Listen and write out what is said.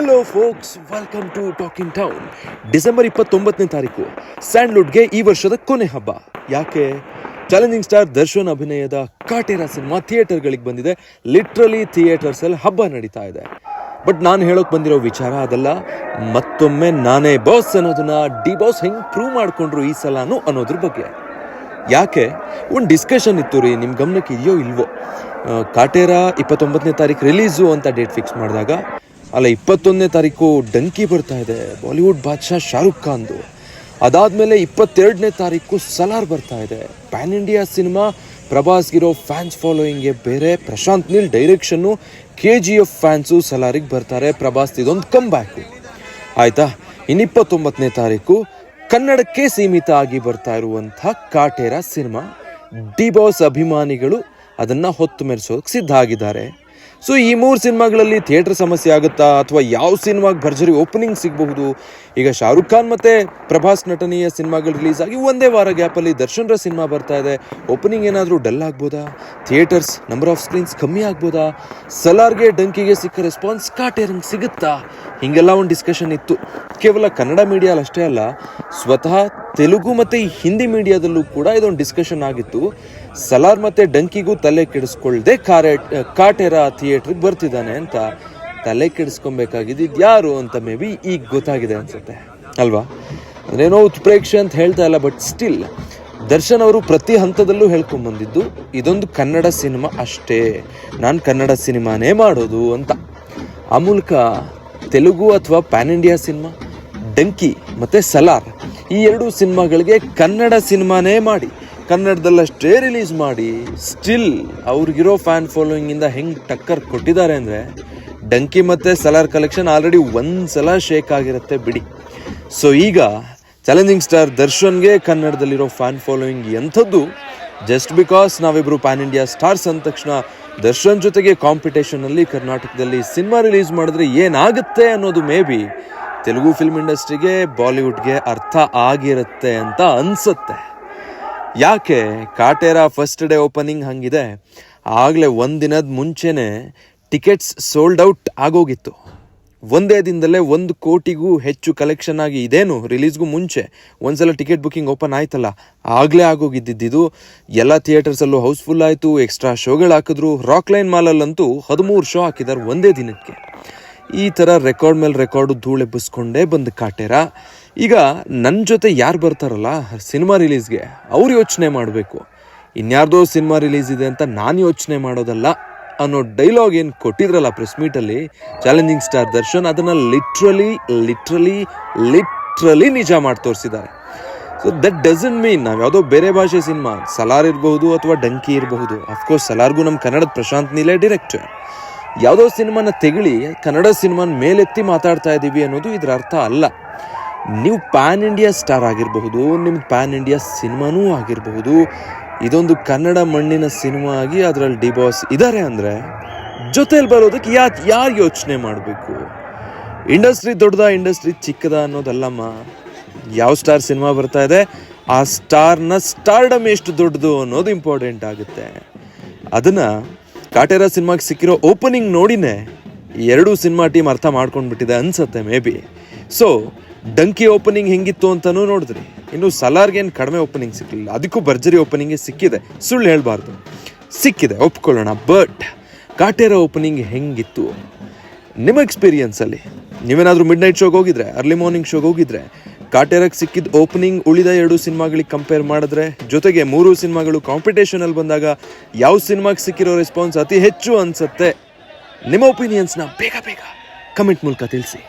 Hello folks welcome to talking town December ಇಪ್ಪತ್ತೊಂಬತ್ತನೇ ತಾರೀಕು. ಸ್ಯಾಂಡ್ಲುಡ್ಗೆ ಈ ವರ್ಷದ ಕೊನೆ ಹಬ್ಬ. ಯಾಕೆ? ಚಾಲೆಂಜಿಂಗ್ ಸ್ಟಾರ್ ದರ್ಶನ್ ಅಭಿನಯದ ಕಾಟೇರ ಸಿನಿಮಾ ಥಿಯೇಟರ್ಗಳಿಗೆ ಬಂದಿದೆ. ಲಿಟ್ರಲಿ ಥಿಯೇಟರ್ಸ್ ಅಲ್ಲಿ ಹಬ್ಬ ನಡೀತಾ ಇದೆ. ಬಟ್ ನಾನು ಹೇಳೋಕೆ ಬಂದಿರೋ ವಿಚಾರ ಅದಲ್ಲ. ಮತ್ತೊಮ್ಮೆ ನಾನೇ ಬಾಸ್ ಅನ್ನೋದನ್ನ ಡಿ ಬಾಸ್ ಹೆಂಗೆ ಪ್ರೂವ್ ಮಾಡ್ಕೊಂಡ್ರು ಈ ಸಲಾನು ಅನ್ನೋದ್ರ ಬಗ್ಗೆ. ಯಾಕೆ? ಒಂದು ಡಿಸ್ಕಷನ್ ಇತ್ತು ರೀ ನಿಮ್ಮ ಗಮನಕ್ಕೆ ಇದೆಯೋ ಇಲ್ವೋ? ಕಾಟೇರ ಇಪ್ಪತ್ತೊಂಬತ್ತನೇ ತಾರೀಕು ರಿಲೀಸು ಅಂತ ಡೇಟ್ ಫಿಕ್ಸ್ ಮಾಡಿದಾಗ ಅಲ್ಲ, ಇಪ್ಪತ್ತೊಂದನೇ ತಾರೀಕು ಡಂಕಿ ಬರ್ತಾ ಇದೆ. ಬಾಲಿವುಡ್ ಬಾದ್ಶಾ ಶಾರುಖ್ ಖಾನ್ದು. ಅದಾದಮೇಲೆ ಇಪ್ಪತ್ತೆರಡನೇ ತಾರೀಕು ಸಲಾರ್ ಬರ್ತಾ ಇದೆ. ಪ್ಯಾನ್ ಇಂಡಿಯಾ ಸಿನಿಮಾ ಪ್ರಭಾಸ್ಗಿರೋ ಫ್ಯಾನ್ಸ್ ಫಾಲೋಯಿಂಗ್ಗೆ ಬೇರೆ Prashanth Neel direction K G F fans ಸಲಾರಿಗೆ ಬರ್ತಾರೆ. ಪ್ರಭಾಸ್ ಇದೊಂದು ಕಮ್ ಬ್ಯಾಕ್ ಆಯ್ತಾ? ಇನ್ನಿಪ್ಪತ್ತೊಂಬತ್ತನೇ ತಾರೀಕು ಕನ್ನಡಕ್ಕೆ ಸೀಮಿತ ಆಗಿ ಬರ್ತಾ ಇರುವಂಥ ಕಾಟೇರ ಸಿನಿಮಾ. ಡಿ ಬಾಸ್ ಅಭಿಮಾನಿಗಳು ಅದನ್ನ ಹೊತ್ತು ಮೆರೆಸೋದಕ್ಕೆ ಸಿದ್ಧ ಆಗಿದ್ದಾರೆ. ಸೊ ಈ ಮೂರು ಸಿನಿಮಾಗಳಲ್ಲಿ ಥಿಯೇಟರ್ ಸಮಸ್ಯೆ ಆಗುತ್ತಾ? ಅಥವಾ ಯಾವ ಸಿನಿಮಾಗೆ ಭರ್ಜರಿ ಓಪನಿಂಗ್ ಸಿಗಬಹುದು? ಈಗ ಶಾರುಖ್ ಖಾನ್ ಮತ್ತೆ ಪ್ರಭಾಸ್ ನಟನೆಯ ಸಿನಿಮಾಗಳು ರಿಲೀಸ್ ಆಗಿ ಒಂದೇ ವಾರ ಗ್ಯಾಪಲ್ಲಿ ದರ್ಶನ್ರ ಸಿನಿಮಾ ಬರ್ತಾ ಇದೆ. ಓಪನಿಂಗ್ ಏನಾದರೂ ಡಲ್ ಆಗ್ಬೋದಾ? ಥಿಯೇಟರ್ಸ್ ನಂಬರ್ ಆಫ್ ಸ್ಕ್ರೀನ್ಸ್ ಕಮ್ಮಿ ಆಗ್ಬೋದಾ? ಸಲಾರ್ಗೆ ಡಂಕಿಗೆ ಸಿಕ್ಕ ರೆಸ್ಪಾನ್ಸ್ ಕಾಟೇರಂಗೆ ಸಿಗುತ್ತಾ? ಹೀಗೆಲ್ಲ ಒಂದು ಡಿಸ್ಕಷನ್ ಇತ್ತು. ಕೇವಲ ಕನ್ನಡ ಮೀಡಿಯಲ್ಲಿ ಅಷ್ಟೇ ಅಲ್ಲ, ಸ್ವತಃ ತೆಲುಗು ಮತ್ತು ಹಿಂದಿ ಮೀಡಿಯಾದಲ್ಲೂ ಕೂಡ ಇದೊಂದು ಡಿಸ್ಕಷನ್ ಆಗಿತ್ತು. ಸಲಾರ್ ಮತ್ತು ಡಂಕಿಗೂ ತಲೆ ಕೆಡಿಸ್ಕೊಳ್ಳದೆ ಕಾರೆ ಕಾಟೆರಾ ಥಿಯೇಟ್ರಿಗೆ ಬರ್ತಿದ್ದಾನೆ ಅಂತ ತಲೆ ಕೆಡಿಸ್ಕೊಬೇಕಾಗಿದ್ದು ಯಾರು ಅಂತ ಮೇ ಬಿ ಈಗ ಗೊತ್ತಾಗಿದೆ ಅನ್ಸುತ್ತೆ. ಅಲ್ವಾ? ಅದೇನೋ ಉತ್ಪ್ರೇಕ್ಷೆ ಅಂತ ಹೇಳ್ತಾ ಇಲ್ಲ ಬಟ್ ಸ್ಟಿಲ್ ದರ್ಶನ್ ಅವರು ಪ್ರತಿ ಹಂತದಲ್ಲೂ ಹೇಳ್ಕೊಂಬಂದಿದ್ದು ಇದೊಂದು ಕನ್ನಡ ಸಿನಿಮಾ ಅಷ್ಟೇ. ನಾನು ಕನ್ನಡ ಸಿನಿಮಾನೇ ಮಾಡೋದು ಅಂತ. ಆ ಮೂಲಕ ತೆಲುಗು ಅಥವಾ ಪ್ಯಾನ್ ಇಂಡಿಯಾ ಸಿನಿಮಾ, ಡಂಕಿ ಮತ್ತು ಸಲಾರ್, ಈ ಎರಡು ಸಿನಿಮಾಗಳಿಗೆ ಕನ್ನಡ ಸಿನಿಮಾನೇ ಮಾಡಿ, ಕನ್ನಡದಲ್ಲಷ್ಟೇ ರಿಲೀಸ್ ಮಾಡಿ, ಸ್ಟಿಲ್ ಅವ್ರಿಗಿರೋ ಫ್ಯಾನ್ ಫಾಲೋಯಿಂಗಿಂದ ಹೆಂಗೆ ಟಕ್ಕರ್ ಕೊಟ್ಟಿದ್ದಾರೆ ಅಂದರೆ, ಡಂಕಿ ಮತ್ತು ಸಲಾರ್ ಕಲೆಕ್ಷನ್ ಆಲ್ರೆಡಿ ಒಂದು ಸಲ ಶೇಕ್ ಆಗಿರುತ್ತೆ ಬಿಡಿ. ಸೊ ಈಗ ಚಾಲೆಂಜಿಂಗ್ ಸ್ಟಾರ್ ದರ್ಶನ್ಗೆ ಕನ್ನಡದಲ್ಲಿರೋ ಫ್ಯಾನ್ ಫಾಲೋಯಿಂಗ್ ಎಂಥದ್ದು? ಜಸ್ಟ್ ಬಿಕಾಸ್ ನಾವಿಬ್ರು ಪ್ಯಾನ್ ಇಂಡಿಯಾ ಸ್ಟಾರ್ಸ್ ಅಂದ ತಕ್ಷಣ ದರ್ಶನ್ ಜೊತೆಗೆ ಕಾಂಪಿಟೇಷನ್ ಅಲ್ಲಿ ಕರ್ನಾಟಕದಲ್ಲಿ ಸಿನಿಮಾ ರಿಲೀಸ್ ಮಾಡಿದ್ರೆ ಏನಾಗುತ್ತೆ ಅನ್ನೋದು ಮೇ ಬಿ ತೆಲುಗು ಫಿಲ್ಮ್ ಇಂಡಸ್ಟ್ರಿಗೆ ಬಾಲಿವುಡ್ಗೆ ಅರ್ಥ ಆಗಿರುತ್ತೆ ಅಂತ ಅನ್ಸುತ್ತೆ. ಯಾಕೆ? ಕಾಟೇರ ಫಸ್ಟ್ ಡೇ ಓಪನಿಂಗ್ ಹಂಗಿದೆ. ಆಗಲೇ ದಿನದ ಮುಂಚೆನೆ ಟಿಕೆಟ್ಸ್ ಸೋಲ್ಡ್ ಔಟ್ ಆಗೋಗಿತ್ತು. ಒಂದೇ ದಿನದಲ್ಲೇ ಒಂದು ಕೋಟಿಗೂ ಹೆಚ್ಚು ಕಲೆಕ್ಷನ್ ಆಗಿ ಇದೇನು ರಿಲೀಸ್ಗೂ ಮುಂಚೆ? ಒಂದ್ಸಲ ಟಿಕೆಟ್ ಬುಕ್ಕಿಂಗ್ ಓಪನ್ ಆಯ್ತಲ್ಲ? ಆಗಲೇ ಆಗೋಗಿದ್ದಿದ್ದು. ಎಲ್ಲ ಥಿಯೇಟರ್ಸಲ್ಲೂ ಹೌಸ್ಫುಲ್ ಆಯಿತು ಎಕ್ಸ್ಟ್ರಾ ಶೋಗಳು ಹಾಕಿದ್ರು. ರಾಕ್ ಲೈನ್ ಮಾಲಲ್ಲಂತೂ ಹದಿಮೂರು ಶೋ ಹಾಕಿದ್ದಾರೆ ಒಂದೇ ದಿನಕ್ಕೆ. ಈ ಥರ ರೆಕಾರ್ಡ್ ಮೇಲೆ ರೆಕಾರ್ಡು ಧೂಳೆಬ್ಬಿಸ್ಕೊಂಡೇ ಬಂದು ಕಾಟೇರ. ಈಗ ನನ್ನ ಜೊತೆ ಯಾರು ಬರ್ತಾರಲ್ಲ ಸಿನಿಮಾ ರಿಲೀಸ್ಗೆ ಅವ್ರು ಯೋಚನೆ ಮಾಡಬೇಕು. ಇನ್ಯಾರ್ದೋ ಸಿನಿಮಾ ರಿಲೀಸ್ ಇದೆ ಅಂತ ನಾನು ಯೋಚನೆ ಮಾಡೋದಲ್ಲ. ಅನ್ನೋ ಡೈಲಾಗ್ ಏನು ಕೊಟ್ಟಿದ್ರಲ್ಲ ಪ್ರೆಸ್ ಮೀಟಲ್ಲಿ ಚಾಲೆಂಜಿಂಗ್ ಸ್ಟಾರ್ ದರ್ಶನ್ ಅದನ್ನು ಲಿಟ್ರಲಿ ಲಿಟ್ರಲಿ ಲಿಟ್ರಲಿ ನಿಜ ಮಾಡಿ ತೋರಿಸಿದ್ದಾರೆ. ಸೊ ದಟ್ ಡಸಂಟ್ ಮೀನ್ ನಾವು ಯಾವುದೋ ಬೇರೆ ಭಾಷೆ ಸಿನಿಮಾ ಸಲಾರ್ ಇರಬಹುದು ಅಥವಾ ಡಂಕಿ ಇರಬಹುದು. ಅಫ್ಕೋರ್ಸ್ ಸಲಾರ್ಗೂ ನಮ್ಮ ಕನ್ನಡದ ಪ್ರಶಾಂತ್ ನೀಲೇ ಡೈರೆಕ್ಟರ್ ಯಾವುದೋ ಸಿನಿಮಾನ ತೆಗಳಿ, ಕನ್ನಡ ಸಿನಿಮಾನ ಮೇಲೆತ್ತಿ ಮಾತಾಡ್ತಾ ಇದ್ದೀವಿ ಅನ್ನೋದು ಇದರ ಅರ್ಥ ಅಲ್ಲ. ನೀವು ಪ್ಯಾನ್ ಇಂಡಿಯಾ ಸ್ಟಾರ್ ಆಗಿರಬಹುದು, ನಿಮ್ದು ಪ್ಯಾನ್ ಇಂಡಿಯಾ ಸಿನಿಮಾನೂ ಆಗಿರಬಹುದು. ಇದೊಂದು ಕನ್ನಡ ಮಣ್ಣಿನ ಸಿನಿಮಾ ಆಗಿ ಅದರಲ್ಲಿ ಡಿ ಬಾಸ್ ಇದ್ದಾರೆ ಅಂದರೆ ಜೊತೆಯಲ್ಲಿ ಬರೋದಕ್ಕೆ ಯಾ ಯಾರು ಯೋಚನೆ ಮಾಡಬೇಕು? ಇಂಡಸ್ಟ್ರಿ ದೊಡ್ಡದ, ಇಂಡಸ್ಟ್ರಿ ಚಿಕ್ಕದ ಅನ್ನೋದಲ್ಲಮ್ಮ. ಯಾವ ಸ್ಟಾರ್ ಸಿನಿಮಾ ಬರ್ತಾ ಇದೆ, ಆ ಸ್ಟಾರ್ನ ಸ್ಟಾರ್ಡಮ್ ಎಷ್ಟು ದೊಡ್ಡದು ಅನ್ನೋದು ಇಂಪಾರ್ಟೆಂಟ್ ಆಗುತ್ತೆ. ಅದನ್ನು ಕಾಟೇರ ಸಿನಿಮಾಗೆ ಸಿಕ್ಕಿರೋ ಓಪನಿಂಗ್ ನೋಡಿನೇ ಎರಡೂ ಸಿನಿಮಾ ಟೀಮ್ ಅರ್ಥ ಮಾಡ್ಕೊಂಡ್ಬಿಟ್ಟಿದೆ ಅನ್ಸತ್ತೆ maybe. So Dunki opening ಹೆಂಗಿತ್ತು ಅಂತಲೂ ನೋಡಿದ್ರಿ. ಇನ್ನು ಸಲಾರ್ಗೇನು ಕಡಿಮೆ ಓಪನಿಂಗ್ ಸಿಕ್ಕಲಿಲ್ಲ ಅದಕ್ಕೂ ಭರ್ಜರಿ ಓಪನಿಂಗೇ ಸಿಕ್ಕಿದೆ. ಸುಳ್ಳು ಹೇಳಬಾರ್ದು. ಸಿಕ್ಕಿದೆ, ಒಪ್ಕೊಳ್ಳೋಣ. ಬಟ್ ಕಾಟೇರ ಓಪನಿಂಗ್ ಹೆಂಗಿತ್ತು? ನಿಮ್ಮ ಎಕ್ಸ್ಪೀರಿಯನ್ಸಲ್ಲಿ ನೀವೇನಾದರೂ ಮಿಡ್ ನೈಟ್ ಶೋಗೆ ಹೋಗಿದ್ರೆ ಅರ್ಲಿ ಮಾರ್ನಿಂಗ್ ಶೋಗೆ ಹೋಗಿದ್ರೆ, ಕಾಟೇರಕ್ಕೆ ಸಿಕ್ಕಿದ ಓಪನಿಂಗ್ ಉಳಿದ ಎರಡು ಸಿನಿಮಾಗಳಿಗೆ ಕಂಪೇರ್ ಮಾಡಿದ್ರೆ, ಜೊತೆಗೆ ಮೂರು ಸಿನಿಮಾಗಳು ಕಾಂಪಿಟೇಷನಲ್ಲಿ ಬಂದಾಗ, ಯಾವ ಸಿನಿಮಾಗೆ ಸಿಕ್ಕಿರೋ ರೆಸ್ಪಾನ್ಸ್ ಅತಿ ಹೆಚ್ಚು ಅನ್ಸುತ್ತೆ. ನಿಮ್ಮ ಒಪಿನಿಯನ್ಸ್ನ ಬೇಗ ಬೇಗ ಕಮೆಂಟ್ ಮೂಲಕ ತಿಳಿಸಿ